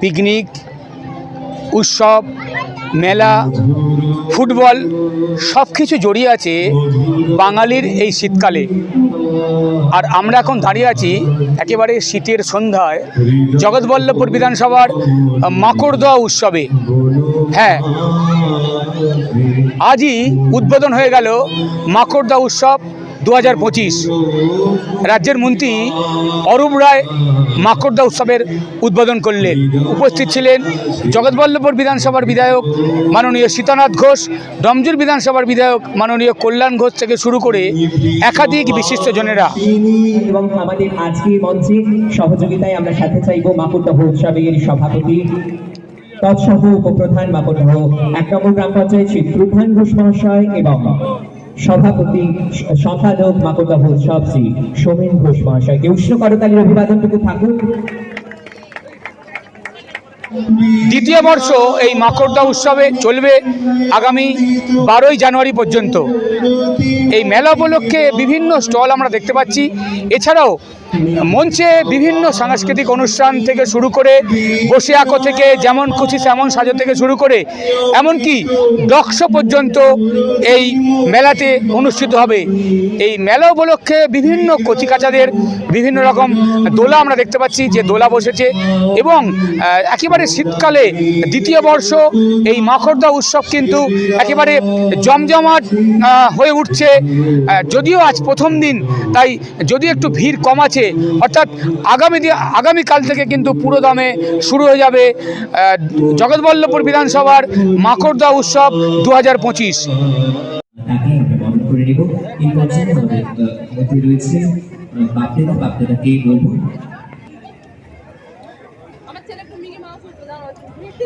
Picnic, উৎসব, মেলা, football সব কিছু জড়িয়ে আছে বাঙালির এই শীতকালে। আর আমরা এখন দাঁড়িয়ে আছি একেবারে শীতের সন্ধ্যায় জগৎবল্লভপুর বিধানসভার মাকড়দোয়া উৎসবে। হ্যাঁ আজই উদ্বোধন হয়ে গেল মাকড়দা উৎসব। দু হাজার পঁচিশ রাজ্যের মন্ত্রী অরূপ রায় মাকড়দা উৎসবের উদ্বোধন করলেন। উপস্থিত ছিলেন জগৎবল্লভপুর বিধানসভার বিধায়ক মাননীয় সীতানাথ ঘোষ ডমজুর বিধানসভার বিধায়ক মাননীয় কল্যাণ ঘোষ থেকে শুরু করে একাধিক বিশিষ্টজনেরা এবং আমাদের আজকে মঞ্চে সহযোগিতায় আমরা সাথে চাইব মাকুরদহ উৎসবের সভাপতি, তৎসহ উপপ্রধান মাকুরদহ এক নম্বর গ্রাম পঞ্চায়েত শ্রী প্রধান ঘোষ মহাশয় এবং সভাপতি সম্পাদক মাকুরদহ ভোজ শ্রী সোমেন ঘোষ মহাশয়কে। উষ্ণ করতালির অভিবাদনটুকু থাকুক। দ্বিতীয় বর্ষ এই মাকড়দা উৎসবে চলবে আগামী বারোই জানুয়ারি পর্যন্ত। এই মেলা উপলক্ষে বিভিন্ন স্টল আমরা দেখতে পাচ্ছি। এছাড়াও মঞ্চে বিভিন্ন সাংস্কৃতিক অনুষ্ঠান থেকে শুরু করে বসে আঁকো থেকে যেমন খুশি তেমন সাজো থেকে শুরু করে এমনকি ডক্স পর্যন্ত এই মেলাতে অনুষ্ঠিত হবে। এই মেলা উপলক্ষে বিভিন্ন কচিকাচাদের বিভিন্ন রকম দোলা আমরা দেখতে পাচ্ছি যে দোলা বসেছে এবং আহ, একেবারে শীতকালে দ্বিতীয় বর্ষ এই মাখরদা উৎসব কিন্তু একেবারে জমজমাট হয়ে উঠছে। যদিও আজ প্রথম দিন তাই যদি একটু ভিড় কম আছে অর্থাৎ আগামী আগামীকাল থেকে কিন্তু পুরো দামে শুরু হয়ে যাবে জগৎবল্লভপুর বিধানসভার মাকড়দা উৎসব দু হাজার পঁচিশ করে নেব। এই পর্যায়ে আমাদের রয়েছে আহ, বাপদেদা বলব আমার ছেলে একটু মিকি মাউস প্রধান দেখছি আর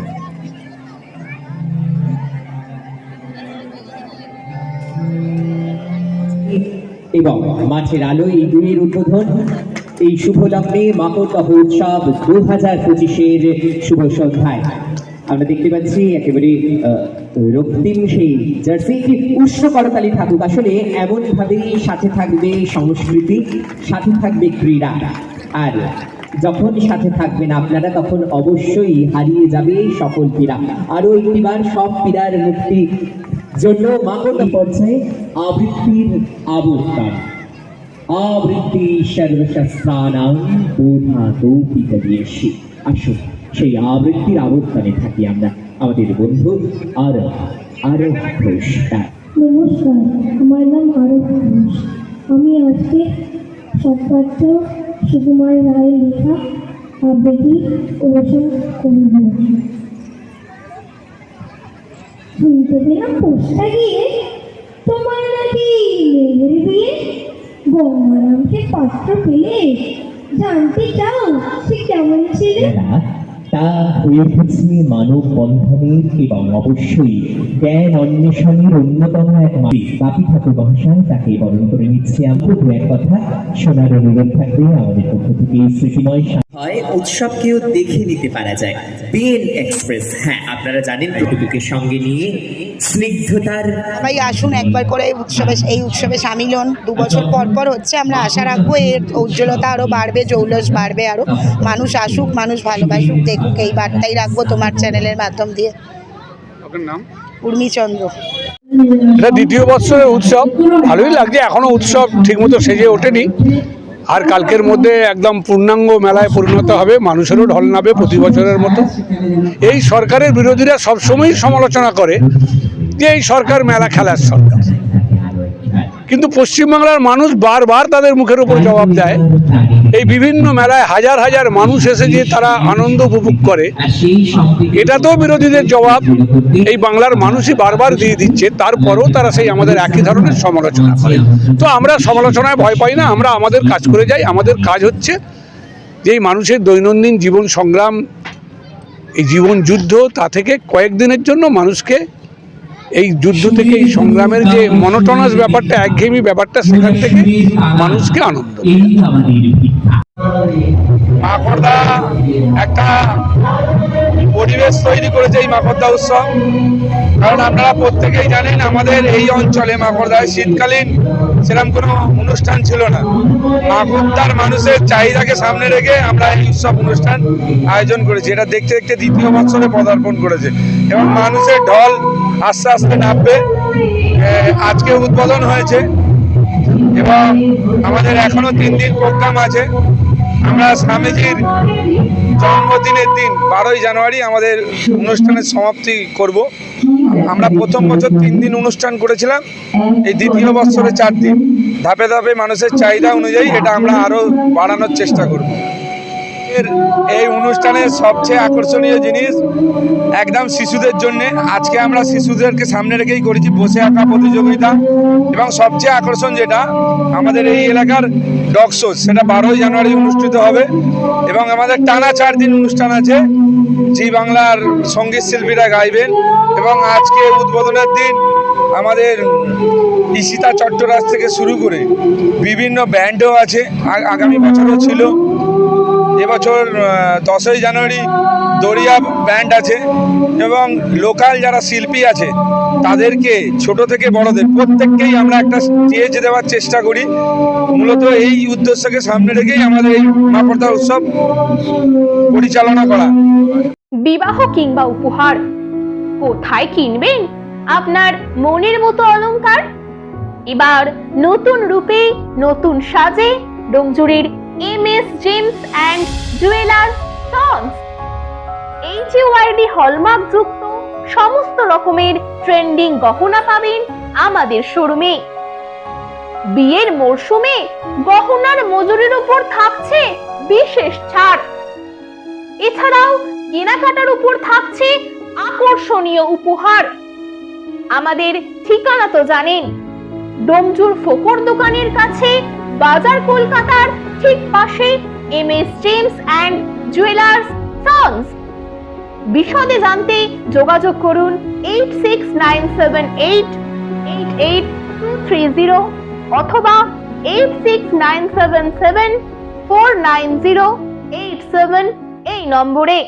এবং মাঠের আলো এই দুইয়ের উদ্বোধন, এই শুভ লগ্নে মাকড়দহ উৎসব দু হাজার পঁচিশের শুভ সন্ধ্যায়। আমরা দেখতে পাচ্ছি একেবারে রক্তিম সেই জার্সি। উষ্ণ করতালি থাকুক আসলে, এমনভাবেই সাথে থাকবে সংস্কৃতি, সাথে থাকবে ক্রীড়া। আর যখন সাথে থাকবেন আপনারা, তখন অবশ্যই হারিয়ে যাবে সকল পীড়া আরও একটিবার সব পীড়ার মুক্তি জন্য মাগধ পর্যায়ে আবৃত্তির আবর্তন আবৃত্তি সর্বশস্ত্রানাং বোধা কৌপিক দিয়েছি। আসুন, সেই আবৃত্তির আবর্তনে থাকি আমরা। আমাদের বন্ধু আর আরও ঘোষ নমস্কার, আমার নাম আরব ঘোষ। আমি আজকে সৎপাত্র সুকুমার রায়ের লেখা আবৃত্তি পরিবেশন করব। শুনতে পেলাম পোস্টটা গিয়ে, তোমার নাকি মেয়ের বিয়ে? গঙ্গারামকে পাত্র পেলে? জানতে চাও, সে কেমন ছেলে? তা হয়ে উঠেছে মানব বন্ধনের এবং অবশ্যই জ্ঞান অন্বেষণের অন্যতম এক মাটি বাপি ঠাকুর মহাশয় তাকে বরণ করে নিচ্ছে। আমরা দু এক কথা, শোনার অনুরোধ থাকবে আমাদের পক্ষ থেকে স্মৃতিময় হয় উৎসবকেও দেখে নিতে পারা যায়। বিএন এক্সপ্রেস হ্যাঁ আপনারা জানেন প্রকৃতিকে সঙ্গে নিয়ে স্নিগ্ধতার সবাই আসুন একবার করে এই উৎসবে এই উৎসবে সামিল হন। দু বছর পর পর হচ্ছে আমরা আশা রাখব এর উজ্জ্বলতা আরও বাড়বে জৌলস বাড়বে আরও মানুষ আসুক মানুষ ভালোবাসুক দেখুক এই বার্তাই রাখব তোমার চ্যানেলের মাধ্যম দিয়ে। নাম? উর্মিচন্দ্র। এটা দ্বিতীয় বৎসরের উৎসব। ভালোই লাগছে এখনও উৎসব ঠিকমতো সেজে ওঠেনি। আর কালকের মধ্যে একদম পূর্ণাঙ্গ মেলায় পরিণত হবে, মানুষেরও ঢল নাবে প্রতি বছরের মতো। এই সরকারের বিরোধীরা সবসময়ই সমালোচনা করে যে এই সরকার মেলা খেলার সরকার কিন্তু পশ্চিমবাংলার মানুষ বারবার তাদের মুখের উপর জবাব দেয় এই বিভিন্ন মেলায় হাজার হাজার মানুষ এসে যে তারা আনন্দ উপভোগ করে। এটাতেও বিরোধীদের জবাব। এই বাংলার মানুষই বারবার দিয়ে দিচ্ছে, তারপরেও তারা সেই আমাদের একই ধরনের সমালোচনা করে। তো আমরা সমালোচনায় ভয় পাই না, আমরা আমাদের কাজ করে যাই, আমাদের কাজ হচ্ছে যে মানুষের দৈনন্দিন জীবন সংগ্রাম, এই জীবন যুদ্ধ, তা থেকে কয়েকদিনের জন্য মানুষকে এই যুদ্ধ থেকে, এই সংগ্রামের যে মনোটনাস ব্যাপারটা, একঘেয়েমি ব্যাপারটা, সেখান থেকে মানুষকে আনন্দ মাকড়দা একটা পরিবেশ তৈরি করেছে এই মাকড়দা উৎসব। কারণ আপনারা প্রত্যেকেই জানেন আমাদের এই অঞ্চলে মাকড়দায় শীতকালীন সেরকম কোনো অনুষ্ঠান ছিল না। মাকড়দার মানুষের চাহিদাকে সামনে রেখে আমরা এই উৎসব অনুষ্ঠান আয়োজন করেছি। এটা দেখতে দেখতে দ্বিতীয় বছরে পদার্পণ করেছে। এবং মানুষের ঢল আস্তে আস্তে নামবে। আজকে উদ্বোধন হয়েছে। এবং আমাদের এখনও তিন দিন প্রোগ্রাম আছে। আমরা স্বামীজির জন্মদিনের দিন, বারোই জানুয়ারি আমাদের অনুষ্ঠানের সমাপ্তি করব। আমরা প্রথম বছর তিন দিন অনুষ্ঠান করেছিলাম, এই দ্বিতীয় বছরে চার দিন। ধাপে ধাপে মানুষের চাহিদা অনুযায়ী এটা আমরা আরও বাড়ানোর চেষ্টা করব। এর এই অনুষ্ঠানের সবচেয়ে আকর্ষণীয় জিনিস একদম শিশুদের জন্য। আজকে আমরা শিশুদেরকে সামনে রেখেই করেছি বসে আঁকা প্রতিযোগিতা। এবং সবচেয়ে আকর্ষণ যেটা, আমাদের এই এলাকার ডগ শো, সেটা বারোই জানুয়ারি অনুষ্ঠিত হবে। এবং আমাদের টানা চার দিন অনুষ্ঠান আছে। জি বাংলার সংগীত শিল্পীরা গাইবেন। এবং আজকে উদ্বোধনের দিন আমাদের ইশিতা চট্টরাজ থেকে শুরু করে বিভিন্ন ব্যান্ডও আছে। আগামী বছরও ছিল। এবছর দশই জানুয়ারি দরিয়া ব্যান্ড আছে এবং লোকাল যারা শিল্পী আছে, তাদেরকে ছোট থেকে বড়দের প্রত্যেককেই আমরা একটা স্টেজ দেওয়ার চেষ্টা করি। মূলত এই উদ্দেশ্যকে সামনে রেখেই আমাদের এই মাপড়দা উৎসব পরিচালনা করা। বিবাহ কিংবা উপহার, কোথায় কিনবেন? আপনার মনের মতো অলংকার? এবার নতুন রূপে নতুন সাজে ডোমজুরির M S Gems and Jewellers tonnes HUID hallmark যুক্ত সমস্ত রকমের ট্রেন্ডিং গহনা পাবেন আমাদের শোরুমে। বিয়ের মরশুমে গহনার মজুরির উপর থাকছে বিশেষ ছাড়। এছাড়াও কেনাকাটার উপর থাকছে আকর্ষণীয় উপহার। আমাদের ঠিকানা তো জানেন, ডোমজুর ফোকর দোকানের কাছে বাজার কলকাতার ঠিক পাশে M S Gems and Jewellers sons বিশদে জানতে যোগাযোগ করুন eight six nine seven eight eight eight two three zero অথবা eight six nine seven seven four nine zero eight seven এই নম্বরে।